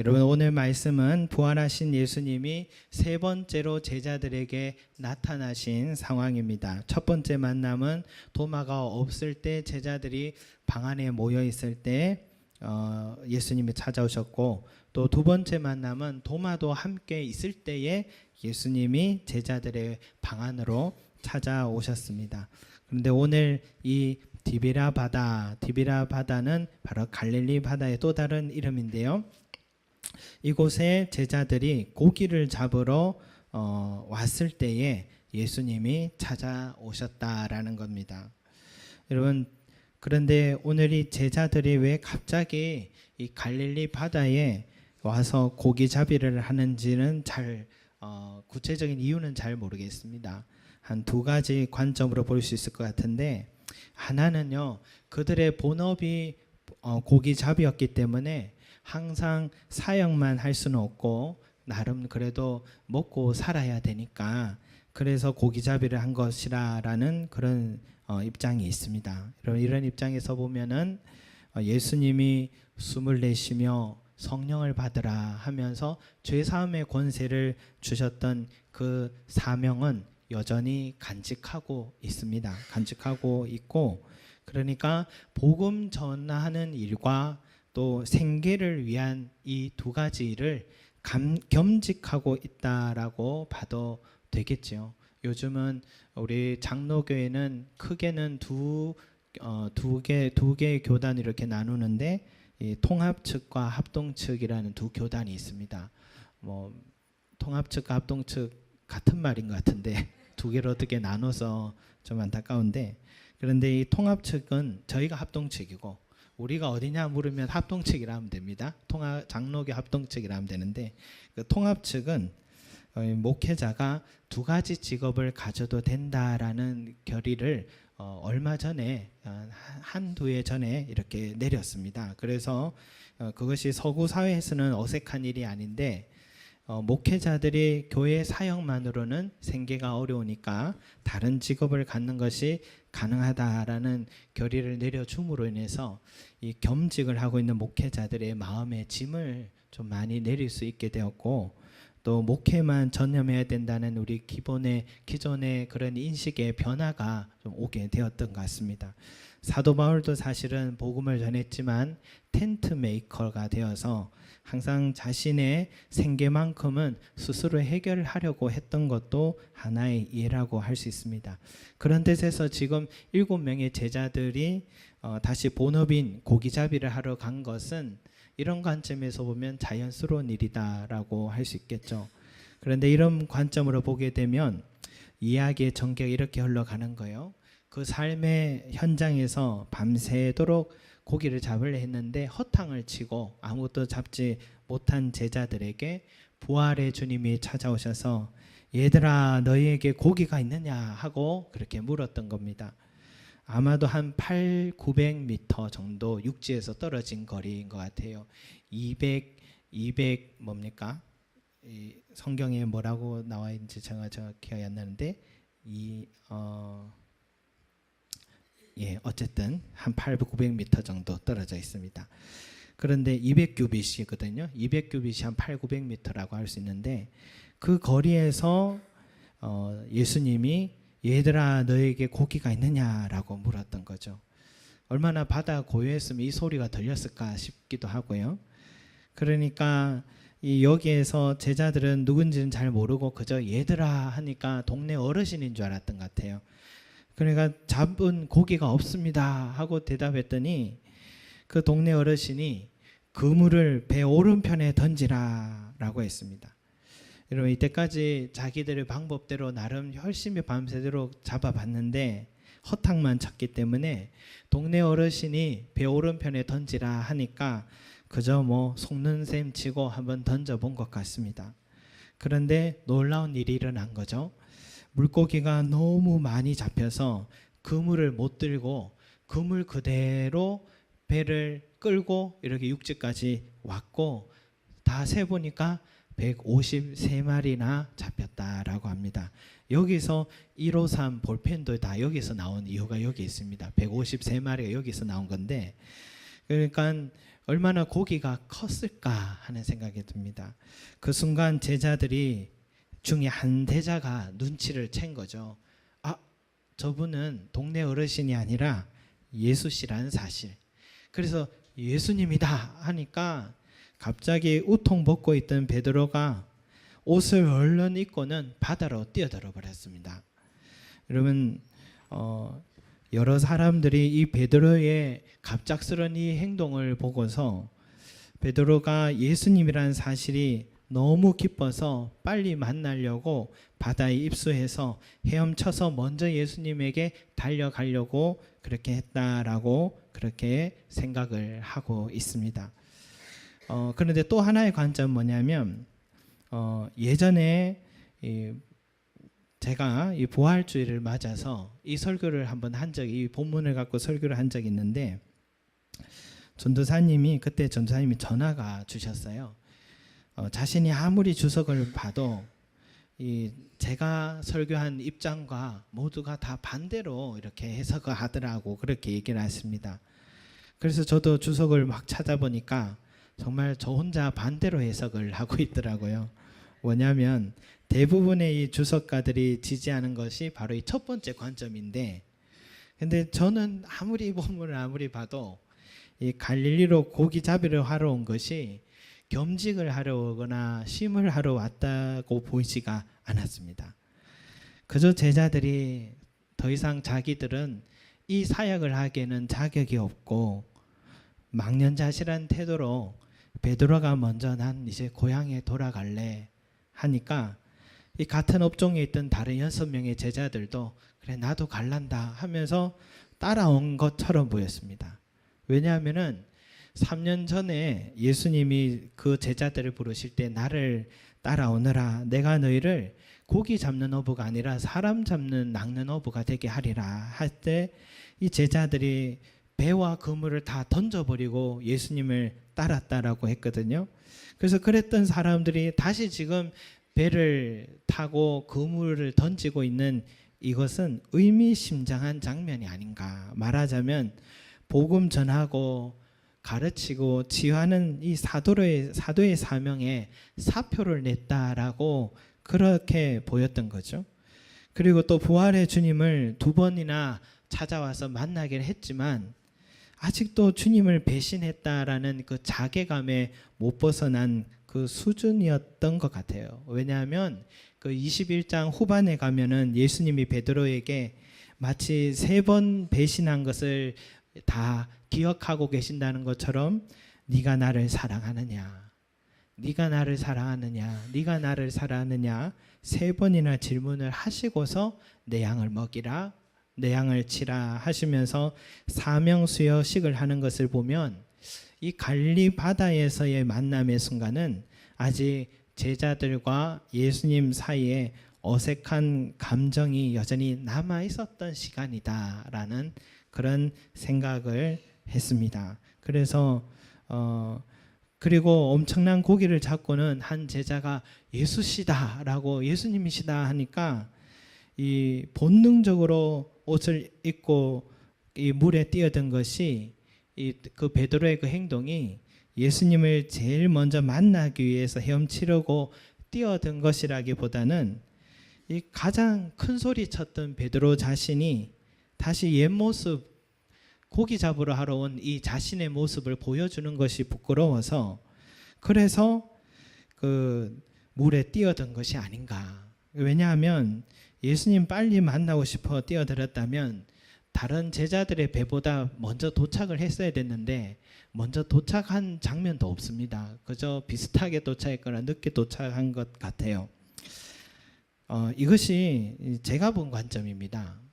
여러분 오늘 말씀은 부활하신 예수님이 세 번째로 제자들에게 나타나신 상황입니다. 첫 번째 만남은 도마가 없을 때 제자들이 방 안에 모여 있을 때 어, 예수님이 찾아오셨고 또 두 번째 만남은 도마도 함께 있을 때에 예수님이 제자들의 방 안으로 찾아오셨습니다. 그런데 오늘 이 디비라 바다, 디비라 바다는 바로 갈릴리 바다의 또 다른 이름인데요. 이곳에 제자들이 고기를 잡으러 어, 왔을 때에 예수님이 찾아오셨다라는 겁니다. 여러분 그런데 오늘 이 제자들이 왜 갑자기 이 갈릴리 바다에 와서 고기 잡이를 하는지는 잘 어, 구체적인 이유는 잘 모르겠습니다. 한 두 가지 관점으로 볼 수 있을 것 같은데 하나는요 그들의 본업이 어, 고기 잡이였기 때문에 항상 사역만 할 수는 없고 나름 그래도 먹고 살아야 되니까 그래서 고기잡이를 한 것이라라는 그런 어, 입장이 있습니다. 이런 이런 입장에서 보면은 어, 예수님이 숨을 내쉬며 성령을 받으라 하면서 죄 사함의 권세를 주셨던 그 사명은 여전히 간직하고 있습니다. 간직하고 있고 그러니까 복음 전하는 일과 또 생계를 위한 이 두 가지를 감, 겸직하고 있다라고 봐도 되겠죠. 요즘은 우리 장로교회는 크게는 두 어, 두 개, 두 개의 교단 이렇게 나누는데 이 통합 측과 합동 측이라는 두 교단이 있습니다. 뭐 통합 측과 합동 측 같은 말인 것 같은데 두 개로 어떻게 나눠서 좀 안타까운데 그런데 이 통합 측은 저희가 합동 측이고 우리가 어디냐 물으면 합동 측이라 하면 됩니다. 통합 장로교 합동 측이라 하면 되는데 그 통합 측은 어, 이 목회자가 두 가지 직업을 가져도 된다라는 결의를 어, 얼마 전에 어, 한두 해 전에 이렇게 내렸습니다. 그래서 어, 그것이 서구 사회에서는 어색한 일이 아닌데 어, 목회자들이 교회 사역만으로는 생계가 어려우니까 다른 직업을 갖는 것이 가능하다라는 결의를 내려줌으로 인해서 이 겸직을 하고 있는 목회자들의 마음의 짐을 좀 많이 내릴 수 있게 되었고 또 목회만 전념해야 된다는 우리 기본의 기존의 그런 인식의 변화가 좀 오게 되었던 것 같습니다. 사도 바울도 사실은 복음을 전했지만 텐트 메이커가 되어서 항상 자신의 생계만큼은 스스로 해결하려고 했던 것도 하나의 예라고 할 수 있습니다. 그런 뜻에서 지금 일곱 명의 제자들이 어, 다시 본업인 고기잡이를 하러 간 것은 이런 관점에서 보면 자연스러운 일이다라고 할 수 있겠죠. 그런데 이런 관점으로 보게 되면 이야기의 전개가 이렇게 흘러가는 거예요. 그 삶의 현장에서 밤새도록 고기를 잡으려 했는데 허탕을 치고 아무것도 잡지 못한 제자들에게 부활의 주님이 찾아오셔서 얘들아 너희에게 고기가 있느냐 하고 그렇게 물었던 겁니다. 아마도 한 8, 900m 정도 육지에서 떨어진 거리인 것 같아요. 200, 200 뭡니까? 이 성경에 뭐라고 나와 있는지 제가 정확히 기억이 안 나는데 이 어. 예, 어쨌든 한 800, 900m 정도 떨어져 있습니다. 그런데 200규빗이거든요. 200규빗이 한 8, 900m라고 할 수 있는데 그 거리에서 어, 예수님이 얘들아 너에게 고기가 있느냐라고 물었던 거죠. 얼마나 바다 고요했으면 이 소리가 들렸을까 싶기도 하고요. 그러니까 이 여기에서 제자들은 누군지는 잘 모르고 그저 얘들아 하니까 동네 어르신인 줄 알았던 것 같아요. 그러니까 잡은 고기가 없습니다 하고 대답했더니 그 동네 어르신이 그물을 배 오른편에 던지라라고 했습니다. 여러분 이때까지 자기들의 방법대로 나름 열심히 밤새도록 잡아봤는데 허탕만 쳤기 때문에 동네 어르신이 배 오른편에 던지라 하니까 그저 뭐 속는 셈 치고 한번 던져본 것 같습니다. 그런데 놀라운 일이 일어난 거죠. 물고기가 너무 많이 잡혀서 그물을 못 들고 그물 그대로 배를 끌고 이렇게 육지까지 왔고 다 세 보니까 153마리나 잡혔다라고 합니다. 여기서 153 볼펜도 다 여기서 나온 이유가 여기 있습니다. 153마리가 여기서 나온 건데 그러니까 얼마나 고기가 컸을까 하는 생각이 듭니다. 그 순간 제자들이 중에 한 대자가 눈치를 챈 거죠. 아, 저분은 동네 어르신이 아니라 예수씨라는 사실. 그래서 예수님이다 하니까 갑자기 우통 벗고 있던 베드로가 옷을 얼른 입고는 바다로 뛰어들어 버렸습니다. 여러분 어, 여러 사람들이 이 베드로의 갑작스런 이 행동을 보고서 베드로가 예수님이라는 사실이 너무 기뻐서 빨리 만나려고 바다에 입수해서 헤엄쳐서 먼저 예수님에게 달려가려고 그렇게 했다라고 그렇게 생각을 하고 있습니다. 어, 그런데 또 하나의 관점 뭐냐면 어, 예전에 이 제가 이 부활주의를 맞아서 이 설교를 한번 한 적이 이 본문을 갖고 설교를 한 적이 있는데 전도사님이 그때 전도사님이 전화가 주셨어요. 어, 자신이 아무리 주석을 봐도 이 제가 설교한 입장과 모두가 다 반대로 이렇게 해석을 하더라고 그렇게 얘기를 했습니다. 그래서 저도 주석을 막 찾아보니까 정말 저 혼자 반대로 해석을 하고 있더라고요. 뭐냐면 대부분의 이 주석가들이 지지하는 것이 바로 이 첫 번째 관점인데 근데 저는 아무리 본문을 아무리 봐도 이 갈릴리로 고기 잡이를 하러 온 것이 겸직을 하러 오거나 심을 하러 왔다고 보이지가 않았습니다. 그저 제자들이 더 이상 자기들은 이 사역을 하기에는 자격이 없고 망연자실한 태도로 베드로가 먼저 난 이제 고향에 돌아갈래 하니까 이 같은 업종에 있던 다른 여섯 명의 제자들도 그래 나도 갈란다 하면서 따라온 것처럼 보였습니다. 왜냐하면은 3년 전에 예수님이 그 제자들을 부르실 때 나를 따라오너라 내가 너희를 고기 잡는 어부가 아니라 사람 잡는 낚는 어부가 되게 하리라 할 때 이 제자들이 배와 그물을 다 던져버리고 예수님을 따랐다라고 했거든요. 그래서 그랬던 사람들이 다시 지금 배를 타고 그물을 던지고 있는 이것은 의미심장한 장면이 아닌가 말하자면 복음 전하고 가르치고 지휘하는 이 사도의 사도의 사명에 사표를 냈다라고 그렇게 보였던 거죠. 그리고 또 부활의 주님을 두 번이나 찾아와서 만나긴 했지만 아직도 주님을 배신했다라는 그 자괴감에 못 벗어난 그 수준이었던 것 같아요. 왜냐하면 그 21장 후반에 가면은 예수님이 베드로에게 마치 세 번 배신한 것을 다 기억하고 계신다는 것처럼 네가 나를 사랑하느냐? 네가 나를 사랑하느냐? 네가 나를 사랑하느냐? 세 번이나 질문을 하시고서 내 양을 먹이라 내 양을 치라 하시면서 사명 수여식을 하는 것을 보면 이 갈리 바다에서의 만남의 순간은 아직 제자들과 예수님 사이에 어색한 감정이 여전히 남아 있었던 시간이다라는 그런 생각을 했습니다. 그래서 어 그리고 엄청난 고기를 잡고는 한 제자가 예수시다라고 예수님이시다 하니까 이 본능적으로 옷을 입고 이 물에 뛰어든 것이 이 그 베드로의 그 행동이 예수님을 제일 먼저 만나기 위해서 헤엄치려고 뛰어든 것이라기보다는 이 가장 큰 소리 쳤던 베드로 자신이 다시 옛 모습 고기 잡으러 하러 온 이 자신의 모습을 보여주는 것이 부끄러워서 그래서 그 물에 뛰어든 것이 아닌가. 왜냐하면 예수님 빨리 만나고 싶어 뛰어들었다면 다른 제자들의 배보다 먼저 도착을 했어야 됐는데 먼저 도착한 장면도 없습니다. 그저 비슷하게 도착했거나 늦게 도착한 것 같아요. 어, 이것이 제가 본 관점입니다.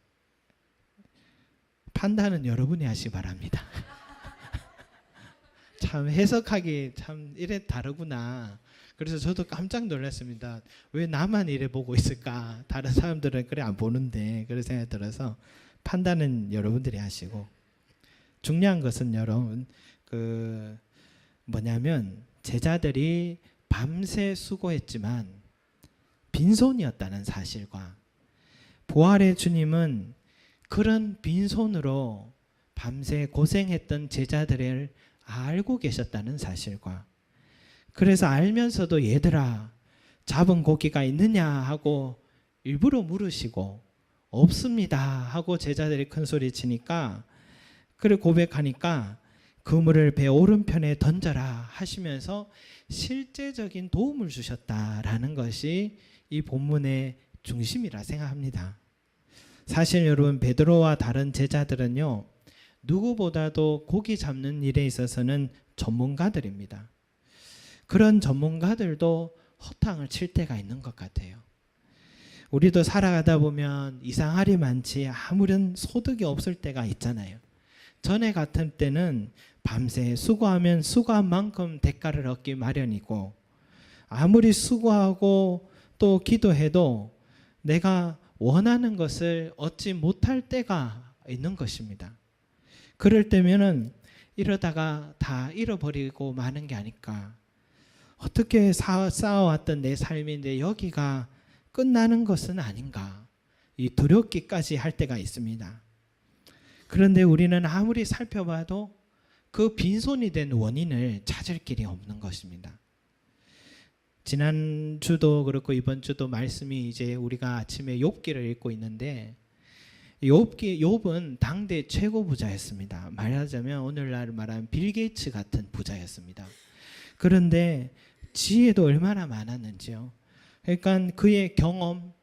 판단은 여러분이 하시 바랍니다. 참 해석하기 참 이래 다르구나. 그래서 저도 깜짝 놀랐습니다. 왜 나만 이래 보고 있을까? 다른 사람들은 그래 안 보는데 그런 생각이 들어서 판단은 여러분들이 하시고 중요한 것은 여러분 그 뭐냐면 제자들이 밤새 수고했지만 빈손이었다는 사실과 부활의 주님은 그런 빈손으로 밤새 고생했던 제자들을 알고 계셨다는 사실과 그래서 알면서도 얘들아 잡은 고기가 있느냐 하고 일부러 물으시고 없습니다 하고 제자들이 큰 소리 치니까 그를 고백하니까 그물을 배 오른편에 던져라 하시면서 실제적인 도움을 주셨다라는 것이 이 본문의 중심이라 생각합니다. 사실 여러분 베드로와 다른 제자들은요 누구보다도 고기 잡는 일에 있어서는 전문가들입니다. 그런 전문가들도 허탕을 칠 때가 있는 것 같아요. 우리도 살아가다 보면 이상할이 많지 아무런 소득이 없을 때가 있잖아요. 전에 같은 때는 밤새 수고하면 수고한 만큼 대가를 얻기 마련이고 아무리 수고하고 또 기도해도 내가 원하는 것을 얻지 못할 때가 있는 것입니다. 그럴 때면은 이러다가 다 잃어버리고 마는 게 아닐까. 어떻게 사- 쌓아왔던 내 삶인데 여기가 끝나는 것은 아닌가. 이 두렵기까지 할 때가 있습니다. 그런데 우리는 아무리 살펴봐도 그 빈손이 된 원인을 찾을 길이 없는 것입니다. 지난 주도 그렇고 이번 주도 말씀이 이제 우리가 아침에 욥기를 읽고 있는데 욥기 욥은 당대 최고 부자였습니다. 말하자면 오늘날 말하는 빌 게이츠 같은 부자였습니다. 그런데 지혜도 얼마나 많았는지요. 그러니까 그의 경험,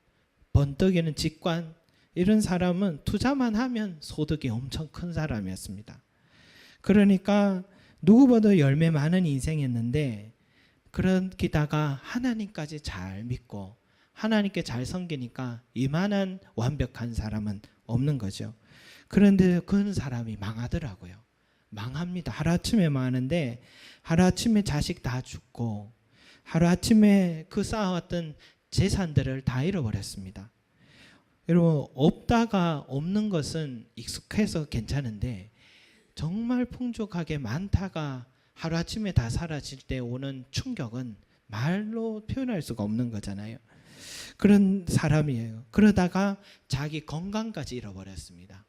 번뜩이는 직관 이런 사람은 투자만 하면 소득이 엄청 큰 사람이었습니다. 그러니까 누구보다 열매 많은 인생이었는데 그러기다가 하나님까지 잘 믿고 하나님께 잘 섬기니까 이만한 완벽한 사람은 없는 거죠. 그런데 그런 사람이 망하더라고요. 망합니다. 하루아침에 망하는데 하루아침에 자식 다 죽고 하루아침에 그 쌓아왔던 재산들을 다 잃어버렸습니다. 여러분 없다가 없는 것은 익숙해서 괜찮은데 정말 풍족하게 많다가 하루아침에 다 사라질 때 오는 충격은 말로 표현할 수가 없는 거잖아요. 그런 사람이에요. 그러다가 자기 건강까지 잃어버렸습니다.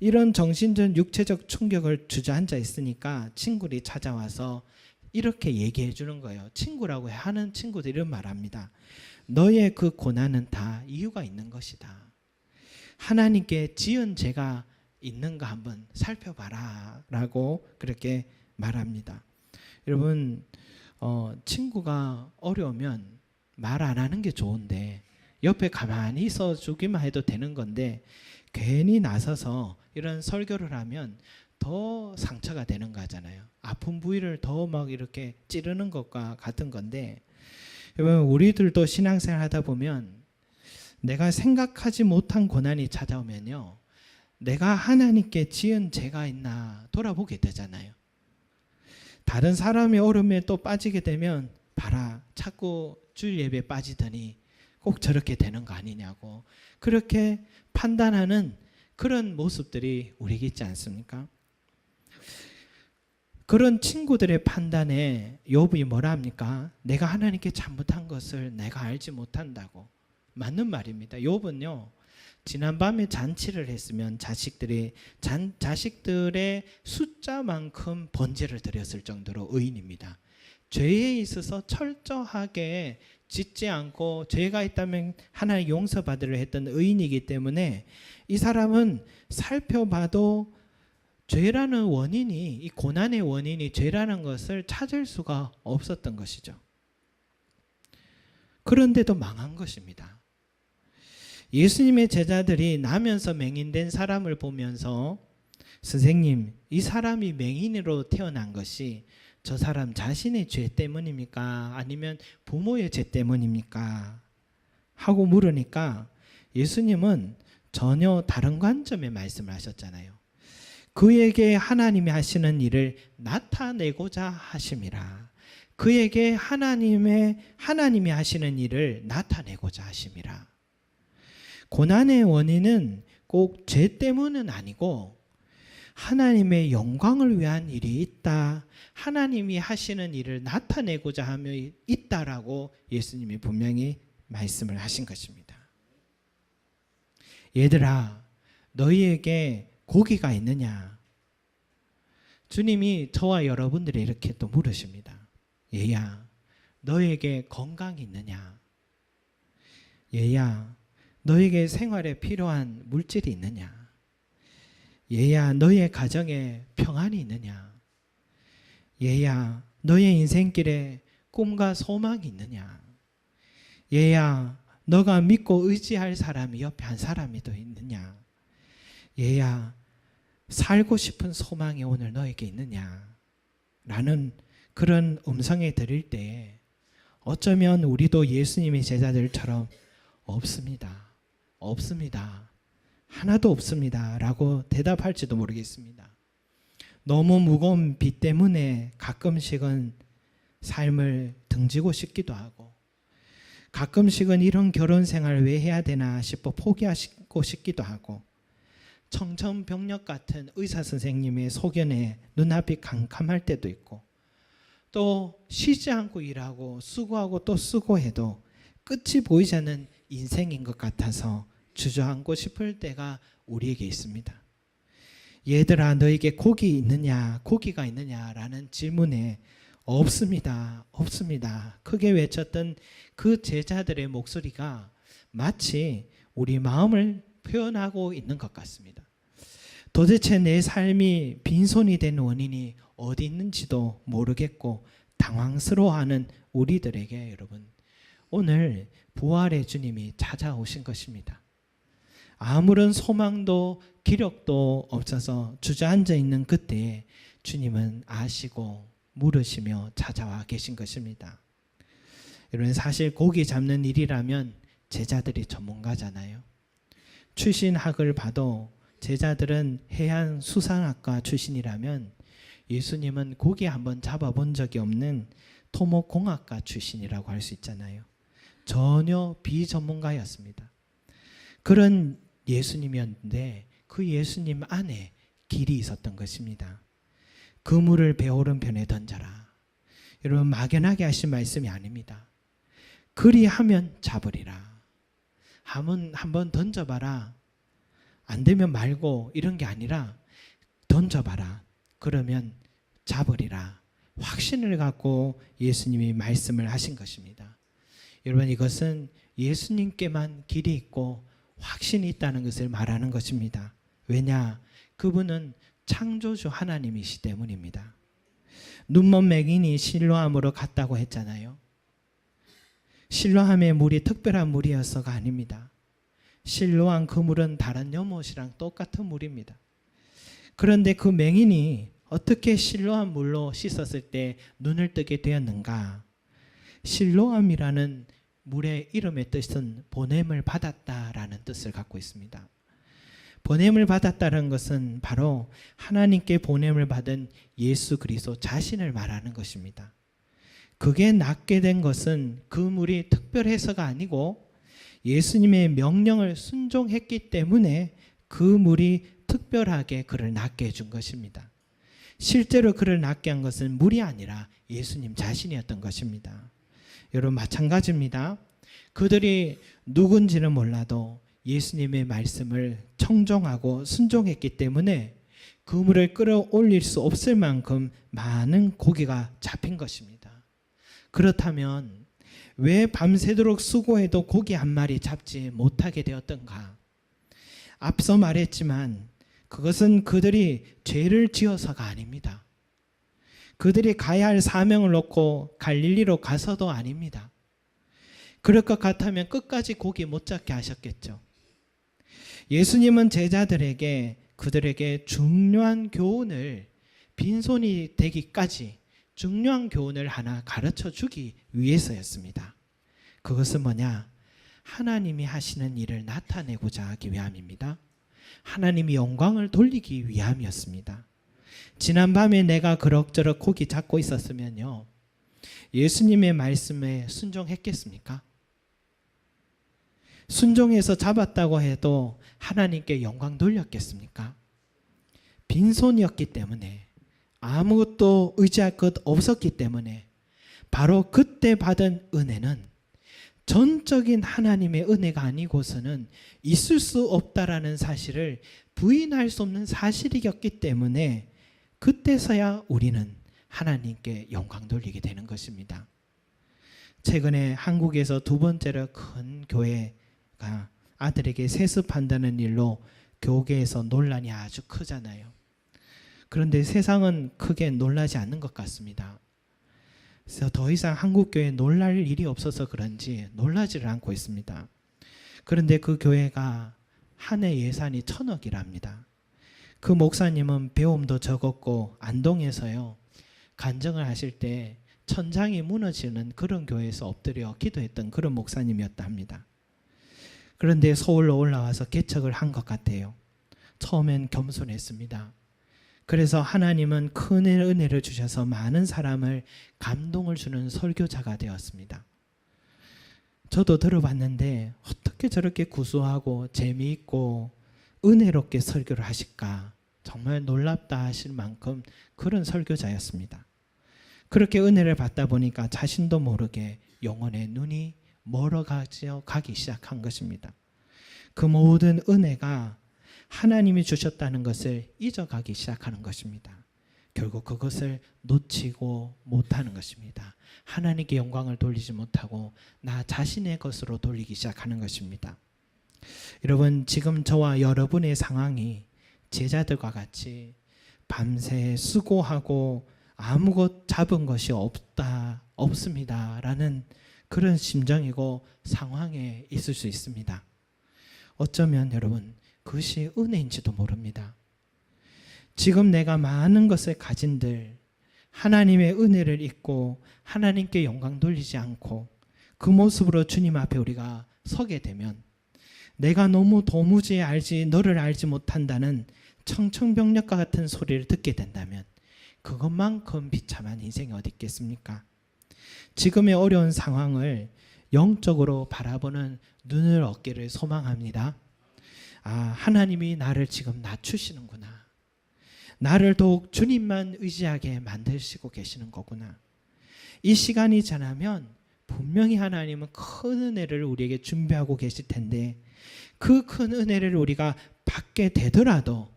이런 정신적 육체적 충격을 주저앉아 있으니까 친구들이 찾아와서 이렇게 얘기해 주는 거예요. 친구라고 하는 친구들이 말합니다. 너의 그 고난은 다 이유가 있는 것이다. 하나님께 지은 죄가 있는가 한번 살펴봐라 라고 그렇게 말합니다. 여러분 어, 친구가 어려우면 말 안 하는 게 좋은데 옆에 가만히 있어 주기만 해도 되는 건데 괜히 나서서 이런 설교를 하면 더 상처가 되는 거잖아요. 아픈 부위를 더 막 이렇게 찌르는 것과 같은 건데 여러분 우리들도 신앙생활 하다 보면 내가 생각하지 못한 고난이 찾아오면요. 내가 하나님께 지은 죄가 있나 돌아보게 되잖아요. 다른 사람이 얼음에 또 빠지게 되면 봐라 자꾸 주일 예배 빠지더니 꼭 저렇게 되는 거 아니냐고 그렇게 판단하는 그런 모습들이 우리에게 있지 않습니까? 그런 친구들의 판단에 욥이 뭐라 합니까? 내가 하나님께 잘못한 것을 내가 알지 못한다고 맞는 말입니다. 욥은요 지난밤에 잔치를 했으면 자식들이 잔, 자식들의 숫자만큼 번제를 드렸을 정도로 의인입니다. 죄에 있어서 철저하게 짓지 않고 죄가 있다면 하나님 용서받으려 했던 의인이기 때문에 이 사람은 살펴봐도 죄라는 원인이 이 고난의 원인이 죄라는 것을 찾을 수가 없었던 것이죠. 그런데도 망한 것입니다. 예수님의 제자들이 나면서 맹인된 사람을 보면서 선생님, 이 사람이 맹인으로 태어난 것이 저 사람 자신의 죄 때문입니까? 아니면 부모의 죄 때문입니까? 하고 물으니까 예수님은 전혀 다른 관점의 말씀을 하셨잖아요. 그에게 하나님이 하시는 일을 나타내고자 하심이라. 그에게 하나님의 하나님이 하시는 일을 나타내고자 하심이라. 고난의 원인은 꼭 죄 때문은 아니고 하나님의 영광을 위한 일이 있다. 하나님이 하시는 일을 나타내고자 하며 있다라고 예수님이 분명히 말씀을 하신 것입니다. 얘들아, 너희에게 고기가 있느냐? 주님이 저와 여러분들이 이렇게 또 물으십니다. 얘야, 너에게 건강이 있느냐? 얘야, 너에게 생활에 필요한 물질이 있느냐? 얘야, 너의 가정에 평안이 있느냐? 얘야, 너의 인생길에 꿈과 소망이 있느냐? 얘야, 너가 믿고 의지할 사람이 옆에 한 사람이 더 있느냐? 얘야, 살고 싶은 소망이 오늘 너에게 있느냐? 라는 그런 음성에 들을 때 어쩌면 우리도 예수님의 제자들처럼 없습니다. 없습니다. 하나도 없습니다. 라고 대답할지도 모르겠습니다. 너무 무거운 빚 때문에 가끔씩은 삶을 등지고 싶기도 하고 가끔씩은 이런 결혼 생활 왜 해야 되나 싶어 포기하고 싶기도 하고 청천벽력 같은 의사 선생님의 소견에 눈앞이 캄캄할 때도 있고 또 쉬지 않고 일하고 수고하고 또 쓰고 해도 끝이 보이지 않는 인생인 것 같아서 주저앉고 싶을 때가 우리에게 있습니다. 얘들아 너에게 고기 있느냐 고기가 있느냐라는 질문에 없습니다 없습니다 크게 외쳤던 그 제자들의 목소리가 마치 우리 마음을 표현하고 있는 것 같습니다. 도대체 내 삶이 빈손이 된 원인이 어디 있는지도 모르겠고 당황스러워하는 우리들에게 여러분 오늘 부활의 주님이 찾아오신 것입니다. 아무런 소망도 기력도 없어서 주저앉아 있는 그때에 주님은 아시고 물으시며 찾아와 계신 것입니다. 여러분 사실 고기 잡는 일이라면 제자들이 전문가잖아요. 출신학을 봐도 제자들은 해양 수산학과 출신이라면 예수님은 고기 한번 잡아본 적이 없는 토목공학과 출신이라고 할 수 있잖아요. 전혀 비전문가였습니다. 그런 예수님이었는데 그 예수님 안에 길이 있었던 것입니다. 그물을 배오른 편에 던져라. 여러분 막연하게 하신 말씀이 아닙니다. 그리하면 잡으리라. 한번 한번 던져봐라. 안 되면 말고 이런 게 아니라 던져봐라. 그러면 잡으리라. 확신을 갖고 예수님이 말씀을 하신 것입니다. 여러분 이것은 예수님께만 길이 있고 확신이 있다는 것을 말하는 것입니다. 왜냐? 그분은 창조주 하나님이시 때문입니다. 눈먼 맹인이 실로암으로 갔다고 했잖아요. 실로암의 물이 특별한 물이어서가 아닙니다. 실로암 그 물은 다른 연못이랑 똑같은 물입니다. 그런데 그 맹인이 어떻게 실로암 물로 씻었을 때 눈을 뜨게 되었는가? 실로암이라는 물의 이름의 뜻은 보냄을 받았다라는 뜻을 갖고 있습니다. 보냄을 받았다는 것은 바로 하나님께 보냄을 받은 예수 그리스도 자신을 말하는 것입니다. 그게 낫게 된 것은 그 물이 특별해서가 아니고 예수님의 명령을 순종했기 때문에 그 물이 특별하게 그를 낫게 해준 것입니다. 실제로 그를 낫게 한 것은 물이 아니라 예수님 자신이었던 것입니다. 여러분 마찬가지입니다. 그들이 누군지는 몰라도 예수님의 말씀을 청종하고 순종했기 때문에 그물을 끌어올릴 수 없을 만큼 많은 고기가 잡힌 것입니다. 그렇다면 왜 밤새도록 수고해도 고기 한 마리 잡지 못하게 되었던가? 앞서 말했지만 그것은 그들이 죄를 지어서가 아닙니다. 그들이 가야 할 사명을 놓고 갈릴리로 가서도 아닙니다. 그럴 것 같으면 끝까지 고기 못 잡게 하셨겠죠. 예수님은 제자들에게 그들에게 중요한 교훈을 빈손이 되기까지 중요한 교훈을 하나 가르쳐 주기 위해서였습니다. 그것은 뭐냐? 하나님이 하시는 일을 나타내고자 하기 위함입니다. 하나님이 영광을 돌리기 위함이었습니다. 지난밤에 내가 그럭저럭 고기 잡고 있었으면요. 예수님의 말씀에 순종했겠습니까? 순종해서 잡았다고 해도 하나님께 영광 돌렸겠습니까? 빈손이었기 때문에 아무것도 의지할 것 없었기 때문에 바로 그때 받은 은혜는 전적인 하나님의 은혜가 아니고서는 있을 수 없다라는 사실을 부인할 수 없는 사실이었기 때문에 그때서야 우리는 하나님께 영광 돌리게 되는 것입니다. 최근에 한국에서 두 번째로 큰 교회가 아들에게 세습한다는 일로 교계에서 논란이 아주 크잖아요. 그런데 세상은 크게 놀라지 않는 것 같습니다. 그래서 더 이상 한국 교회에 놀랄 일이 없어서 그런지 놀라지를 않고 있습니다. 그런데 그 교회가 한 해 예산이 천억이랍니다. 그 목사님은 배움도 적었고 안동에서요 간증을 하실 때 천장이 무너지는 그런 교회에서 엎드려 기도했던 그런 목사님이었다 합니다. 그런데 서울로 올라와서 개척을 한 것 같아요. 처음엔 겸손했습니다. 그래서 하나님은 큰 은혜를 주셔서 많은 사람을 감동을 주는 설교자가 되었습니다. 저도 들어봤는데 어떻게 저렇게 구수하고 재미있고 은혜롭게 설교를 하실까 정말 놀랍다 하실 만큼 그런 설교자였습니다. 그렇게 은혜를 받다 보니까 자신도 모르게 영혼의 눈이 멀어가지 가기 시작한 것입니다. 그 모든 은혜가 하나님이 주셨다는 것을 잊어가기 시작하는 것입니다. 결국 그것을 놓치고 못하는 것입니다. 하나님께 영광을 돌리지 못하고 나 자신의 것으로 돌리기 시작하는 것입니다. 여러분 지금 저와 여러분의 상황이 제자들과 같이 밤새 수고하고 아무것 잡은 것이 없다 없습니다 라는 그런 심정이고 상황에 있을 수 있습니다. 어쩌면 여러분 그것이 은혜인지도 모릅니다. 지금 내가 많은 것을 가진들 하나님의 은혜를 잊고 하나님께 영광 돌리지 않고 그 모습으로 주님 앞에 우리가 서게 되면 내가 너무 도무지 알지 너를 알지 못한다는 청청병력과 같은 소리를 듣게 된다면 그것만큼 비참한 인생이 어디 있겠습니까? 지금의 어려운 상황을 영적으로 바라보는 눈을 얻기를 소망합니다. 아, 하나님이 나를 지금 낮추시는구나. 나를 더욱 주님만 의지하게 만드시고 계시는 거구나. 이 시간이 지나면 분명히 하나님은 큰 은혜를 우리에게 준비하고 계실 텐데 그 큰 은혜를 우리가 받게 되더라도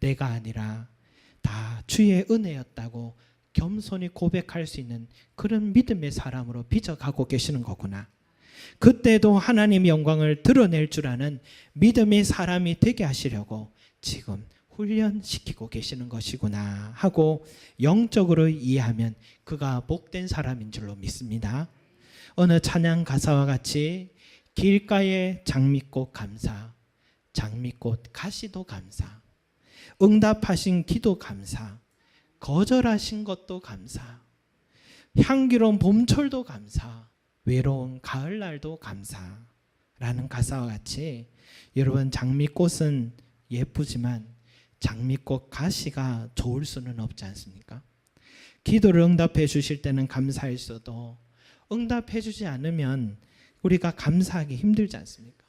내가 아니라 다 주의 은혜였다고 겸손히 고백할 수 있는 그런 믿음의 사람으로 빚어가고 계시는 거구나. 그때도 하나님의 영광을 드러낼 줄 아는 믿음의 사람이 되게 하시려고 지금 훈련시키고 계시는 것이구나 하고 영적으로 이해하면 그가 복된 사람인 줄로 믿습니다. 어느 찬양 가사와 같이 길가에 장미꽃 감사, 장미꽃 가시도 감사, 응답하신 기도 감사, 거절하신 것도 감사, 향기로운 봄철도 감사, 외로운 가을날도 감사 라는 가사와 같이 여러분 장미꽃은 예쁘지만 장미꽃 가시가 좋을 수는 없지 않습니까? 기도를 응답해 주실 때는 감사했어도 응답해 주지 않으면 우리가 감사하기 힘들지 않습니까?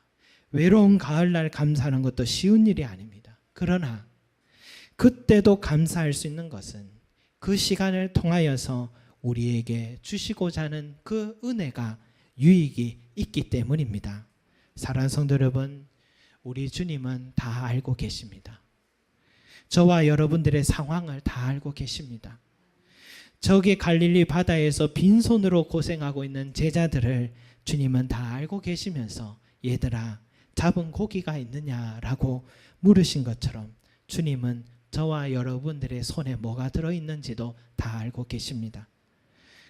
외로운 가을날 감사하는 것도 쉬운 일이 아닙니다. 그러나 그때도 감사할 수 있는 것은 그 시간을 통하여서 우리에게 주시고자 하는 그 은혜가 유익이 있기 때문입니다. 사랑하는 성도 여러분, 우리 주님은 다 알고 계십니다. 저와 여러분들의 상황을 다 알고 계십니다. 저기 갈릴리 바다에서 빈손으로 고생하고 있는 제자들을 주님은 다 알고 계시면서 얘들아 잡은 고기가 있느냐라고 물으신 것처럼 주님은 저와 여러분들의 손에 뭐가 들어 있는지도 다 알고 계십니다.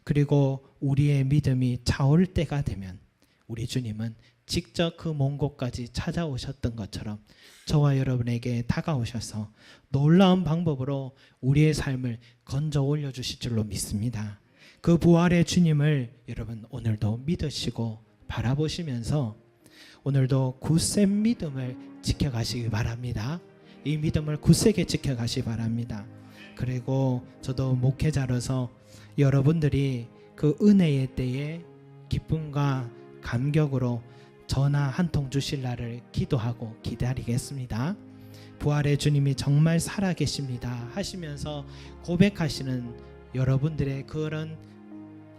그리고 우리의 믿음이 차올 때가 되면 우리 주님은 직접 그 먼 곳까지 찾아오셨던 것처럼 저와 여러분에게 다가오셔서 놀라운 방법으로 우리의 삶을 건져 올려 주실 줄로 믿습니다. 그 부활의 주님을 여러분 오늘도 믿으시고 바라보시면서 오늘도 굳센 믿음을 지켜가시기 바랍니다. 이 믿음을 굳세게 지켜가시 기 바랍니다. 그리고 저도 목회자로서 여러분들이 그 은혜의 때에 기쁨과 감격으로 전화 한 통 주실 날을 기도하고 기다리겠습니다. 부활의 주님이 정말 살아 계십니다 하시면서 고백하시는 여러분들의 그런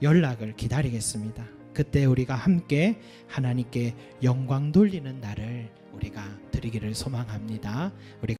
연락을 기다리겠습니다. 그때 우리가 함께 하나님께 영광 돌리는 날을 우리가 드리기를 소망합니다. 우리